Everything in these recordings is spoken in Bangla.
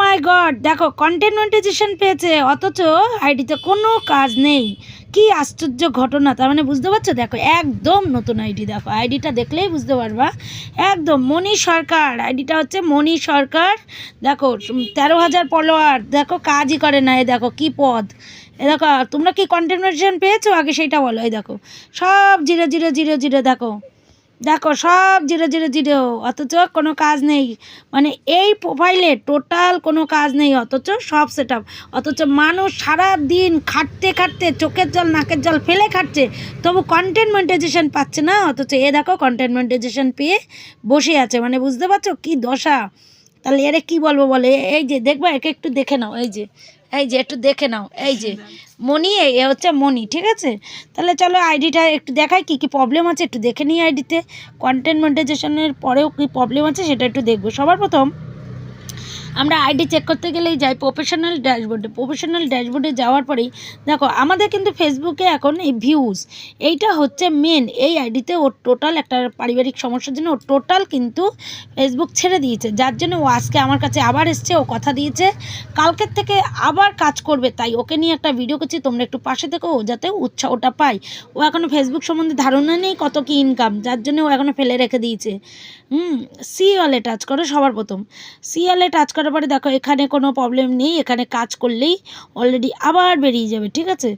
মাই গড দেখো কন্টেন্ট মনিটাইজেশন পেয়েছে, অথচ আইডিতে কোনো কাজ নেই। কি আশ্চর্য ঘটনা, তার মানে বুঝতে পারছ? দেখো, একদম নতুন আইডি দেখো আইডিটা দেখলেই বুঝতে পারবা। একদম, মণি সরকার আইডিটা হচ্ছে মণি সরকার। দেখো তেরো হাজার ফলোয়ার দেখো, কাজই করে না এ দেখো, কি পদ। এ দেখো তোমরা কি কন্টেন্ট পেয়েছ? আগে সেইটা বলো, এই দেখো। সব জিরো জিরো জিরো জিরো, দেখো। দেখো, সব জিরো জিরো জিরো অথচ কোনো কাজ নেই। মানে এই প্রোফাইলে টোটাল কোনো কাজ নেই, অথচ সব সেট আপ অথচ মানুষ সারা দিন খাটতে খাটতে চোখের জল, নাকের জল ফেলে খাটছে, তবু কন্টেন্ট পাচ্ছে না। অথচ এ দেখো কন্টেন্ট পেয়ে বসে আছে। মানে বুঝতে পারছ কি দশা? তাহলে এরে কি বলব বলে? এই যে, দেখবা, একে একটু দেখে নাও, এই যে। এই যে একটু দেখে নাও, এই যে মনি এ হচ্ছে মনি ঠিক আছে? তাহলে চলো আইডিটা একটু দেখাই, কি কি প্রবলেম আছে, একটু দেখে নিই আইডিতে কন্টেন্ট মনিটাইজেশনের পরেও কী প্রবলেম আছে, সেটা একটু দেখব। সবার প্রথম আমরা আইডি চেক করতে গেলেই যাই প্রফেশনাল ড্যাশবোর্ডে প্রফেশনাল ড্যাশবোর্ডে যাওয়ার পরেই, দেখো, আমাদের কিন্তু ফেসবুকে এখন এই ভিউজ এইটা হচ্ছে মেন এই আইডিতে ওর টোটাল একটা পারিবারিক সমস্যার জন্য ও টোটাল কিন্তু ফেসবুক ছেড়ে দিয়েছে। যার জন্য ও আজকে আমার কাছে আবার এসছে, ও কথা দিয়েছে। কালকের থেকে আবার কাজ করবে, তাই ওকে নিয়ে একটা ভিডিও করছি, তোমরা একটু পাশে থেকো, ও যাতে উৎসাহটা পায়। ও এখনও ফেসবুক সম্বন্ধে ধারণা নেই কত কি ইনকাম যার জন্য ও এখনও ফেলে রেখে দিয়েছে। হুম সি টাচ করো, সবার প্রথম। সি টাচ করার পরে দেখো, এখানে কোনো প্রবলেম নেই, এখানে কাজ করলেই অলরেডি আবার বেরিয়ে যাবে, ঠিক আছে?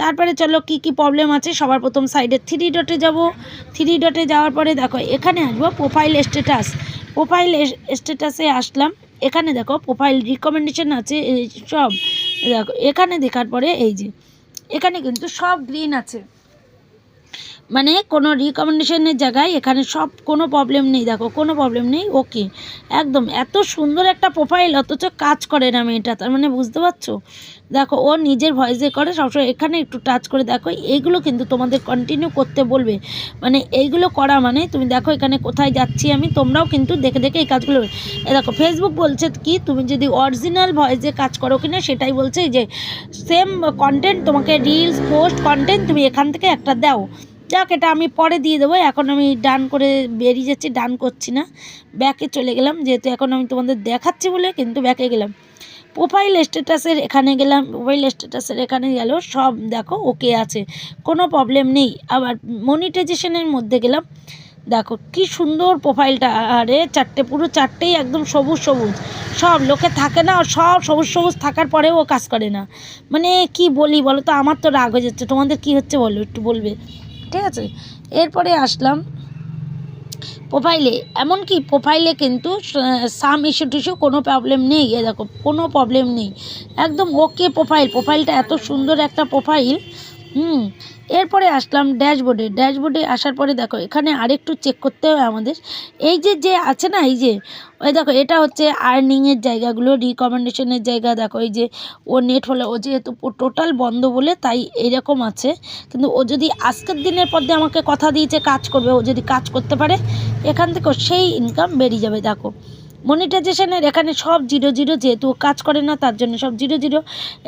তারপরে চলো, কি কি প্রবলেম আছে? সবার প্রথম সাইডে থ্রি ডটে যাব। থ্রি ডটে যাওয়ার পরে দেখো, এখানে আসব প্রোফাইল স্ট্যাটাস প্রোফাইল স্ট্যাটাসে আসলাম। এখানে দেখো প্রোফাইল রিকমেন্ডেশন আছে সব। দেখো, এখানে দেখার পরে এই যে, এখানে কিন্তু সব গ্রিন আছে। মানে কোনো রিকমেন্ডেশনের জায়গায় এখানে সব কোনো প্রবলেম নেই, দেখো, কোনো প্রবলেম নেই ওকে একদম, এত সুন্দর একটা প্রোফাইল অথচ কাজ করে না মেয়েটা, তার মানে বুঝতে পারছ? দেখো, ও নিজের ভয়েসে করে, সবসময় এখানে একটু টাচ করে, দেখো, এইগুলো কিন্তু তোমাদের কন্টিনিউ করতে বলবে মানে এইগুলো করা মানে তুমি দেখো এখানে কোথায় যাচ্ছি আমি, তোমরাও কিন্তু দেখে দেখে এই কাজগুলো এ দেখো ফেসবুক বলছে কি, তুমি যদি অরিজিনাল ভয়েসে কাজ করো কিনা, সেটাই বলছে যে সেম কন্টেন্ট তোমাকে রিলস পোস্ট কন্টেন্ট তুমি এখান থেকে একটা দাও। যাক, এটা আমি পরে দিয়ে দেবো। এখন আমি ডান করে বেরিয়ে যাচ্ছি, ডান করছি না। ব্যাকে চলে গেলাম, যেহেতু এখন আমি তোমাদের দেখাচ্ছি বলে, কিন্তু ব্যাকে গেলাম। প্রোফাইল স্ট্যাটাসের এখানে গেলাম প্রোফাইল স্ট্যাটাসের এখানে গেল, সব দেখো ওকে আছে। কোনো প্রবলেম নেই। আবার মনিটাইজেশনের মধ্যে গেলাম। দেখো, কি সুন্দর প্রোফাইলটা আরে, চারটে, পুরো চারটেই একদম সবুজ সবুজ। সব লোকে থাকে না সব সবুজ সবুজ থাকার পরেও ও কাজ করে না। মানে কি বলি বলো তো, আমার তো রাগ হয়ে যাচ্ছে। তোমাদের কি হচ্ছে বলো, একটু বলবে? ঠিক আছে? এরপরে আসলাম প্রোফাইলে এমনকি প্রোফাইলে কিন্তু সাম ইস্যু টিস্যু কোনো প্রবলেম নেই। এ দেখো, কোনো প্রবলেম নেই। একদম ওকে প্রোফাইল প্রোফাইলটা এত সুন্দর একটা প্রোফাইল হুম, এরপরে আসলাম ড্যাশবোর্ডে। ড্যাশবোর্ডে আসার পরে দেখো, এখানে আরেকটু চেক করতে হবে আমাদের। এই যে যে আছে না, এই যে, ওই দেখো, এটা হচ্ছে আর্নিংয়ের জায়গাগুলো রিকমেন্ডেশনের জায়গা। দেখো, এই যে, ও নেট হলে, ও যেহেতু টোটাল বন্ধ বলে, তাই এরকম আছে। কিন্তু ও যদি আজকের দিনের পর দিয়ে আমাকে কথা দিয়েছে, কাজ করবে, ও যদি কাজ করতে পারে, এখান থেকে সেই ইনকাম বেরিয়ে যাবে, দেখো। মনিটাইজেশনের এখানে সব জিরো জিরো যেহেতু কাজ করে না, তার জন্য সব জিরো জিরো।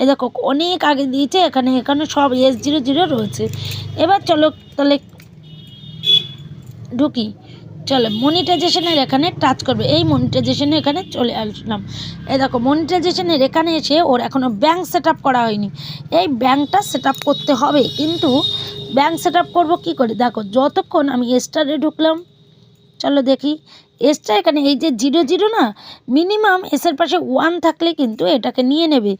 এ দেখো, অনেক আগে দিয়েছে, এখানে এখানে সব এস জিরো জিরো রয়েছে। এবার চলো তাহলে ঢুকি। চলো মনিটাইজেশনের এখানে টাচ করবে। এই মনিটাইজেশনে এখানে চলে আসলাম। এ দেখো মনিটাইজেশনের এখানে এসে ওর এখনও ব্যাঙ্ক সেট করা হয়নি। এই ব্যাঙ্কটা সেট করতে হবে। কিন্তু ব্যাঙ্ক সেট করব কী করে? দেখো, যতক্ষণ আমি স্টারে ঢুকলাম চলো দেখি। এসটা এখানে, এই যে জিরো জিরো না মিনিমাম এসের পাশে ওয়ান থাকলে কিন্তু এটাকে নিয়ে নেবে।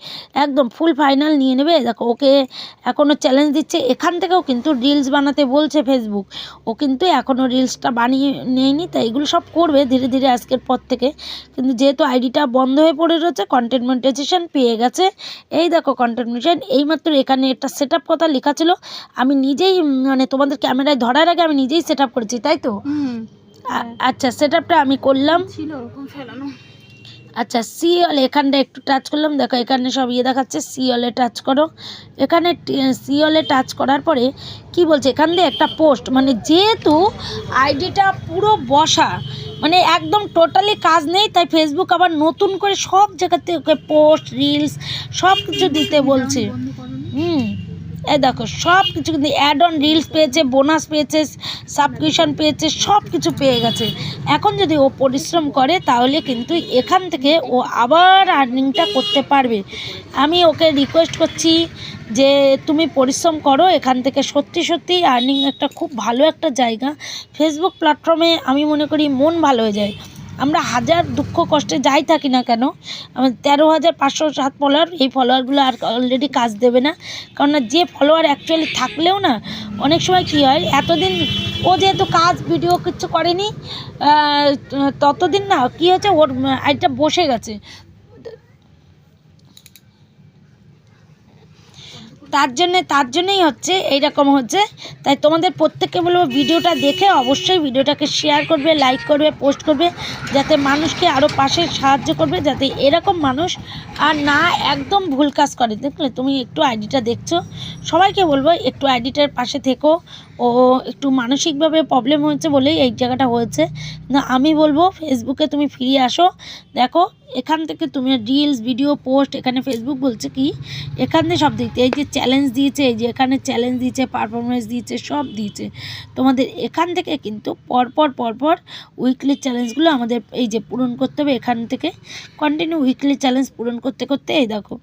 একদম ফুল ফাইনাল নিয়ে নেবে। দেখো, ওকে এখনও চ্যালেঞ্জ দিচ্ছে। এখান থেকেও কিন্তু রিলস বানাতে বলছে ফেসবুক ও কিন্তু এখনও রিলসটা বানিয়ে নেয়নি, তাই এগুলো সব করবে ধীরে ধীরে আজকের পর থেকে। কিন্তু যেহেতু আইডিটা বন্ধ হয়ে পড়ে রয়েছে কন্টেন্ট মনিটাইজেশন পেয়ে গেছে। এই দেখো কন্টেন্ট এইমাত্র এখানে একটা সেট আপ কথা লেখা ছিল। আমি নিজেই মানে তোমাদের ক্যামেরায় ধরার আগে আমি নিজেই সেট করেছি, তাই তো? আচ্ছা সেট আপটা আমি করলাম। ছিল ওরকম ফেলানো। আচ্ছা সি অলে এখানটা একটু টাচ করলাম। দেখো এখানে সব ইয়ে দেখাচ্ছে। সি অলে টাচ করো। এখানে সি অলে টাচ করার পরে কি বলছে? এখান দিয়ে একটা পোস্ট মানে যেহেতু আইডিটা পুরো বসা মানে একদম টোটালি কাজ নেই তাই ফেসবুক আবার নতুন করে সব জায়গাতে ওকে পোস্ট রিলস সব কিছু দিতে বলছে। হুম। এই দেখো সব কিছু কিন্তু অ্যাড অন রিলস পেয়েছে বোনাস পেয়েছে সাবস্ক্রিপশন পেয়েছে সব কিছু পেয়ে গেছে। এখন যদি ও পরিশ্রম করে, তাহলে কিন্তু এখান থেকে ও আবার আর্নিংটা করতে পারবে। আমি ওকে রিকোয়েস্ট করছি যে তুমি পরিশ্রম করো, এখান থেকে সত্যি সত্যি আর্নিং একটা খুব ভালো একটা জায়গা। ফেসবুক প্ল্যাটফর্মে আমি মনে করি মন ভালো হয়ে যায়। আমরা হাজার দুঃখ কষ্টে যাই থাকি না কেন, আমার তেরো হাজার পাঁচশো সাত ফলোয়ার এই ফলোয়ারগুলো আর অলরেডি কাজ দেবে না। কারণ যে ফলোয়ার অ্যাকচুয়ালি থাকলেও না, অনেক সময় কী হয়, এতদিন ও যেহেতু কাজ ভিডিও কিচ্ছু করেনি ততদিন না, কী হয়েছে, ওর আইটা বসে গেছে। তার জন্যে, তার জন্যেই হচ্ছে এইরকম হচ্ছে। তাই তোমাদের প্রত্যেককে বলব, ভিডিওটা দেখে অবশ্যই ভিডিওটাকে শেয়ার করবে লাইক করবে পোস্ট করবে, যাতে মানুষকে আরও পাশে সাহায্য করবে, যাতে এরকম মানুষ আর না একদম ভুল কাজ করে। দেখলে তুমি একটু আইডিটা দেখছ। সবাইকে বলব, একটু আইডিটার পাশে থেকো। ও একটু মানসিকভাবে প্রবলেম হয়েছে বলেই এই জায়গাটা হয়েছে। না আমি বলব ফেসবুকে তুমি ফিরে আসো। দেখো, এখান থেকে তুমি রিলস ভিডিও পোস্ট এখানে ফেসবুক বলছে কি, এখান থেকে সব দিতে। এই যে চ্যালেঞ্জ দিয়েছে, এই যে এখানে চ্যালেঞ্জ দিয়েছে পারফরমেন্স দিয়েছে, সব দিয়েছে। তোমাদের এখান থেকে কিন্তু পরপর পরপর উইকলি চ্যালেঞ্জগুলো আমাদের এই যে পূরণ করতে হবে এখান থেকে। কন্টিনিউ উইকলি চ্যালেঞ্জ পূরণ করতে করতে, এই দেখো।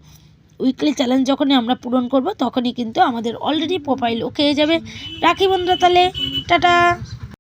উইকলি চ্যালেঞ্জ যখনই আমরা পূরণ করব, তখনই কিন্তু আমাদের অলরেডি প্রোফাইল ওকে হয়ে যাবে। রাখি বন্ধুরা তাহলে, টাটা!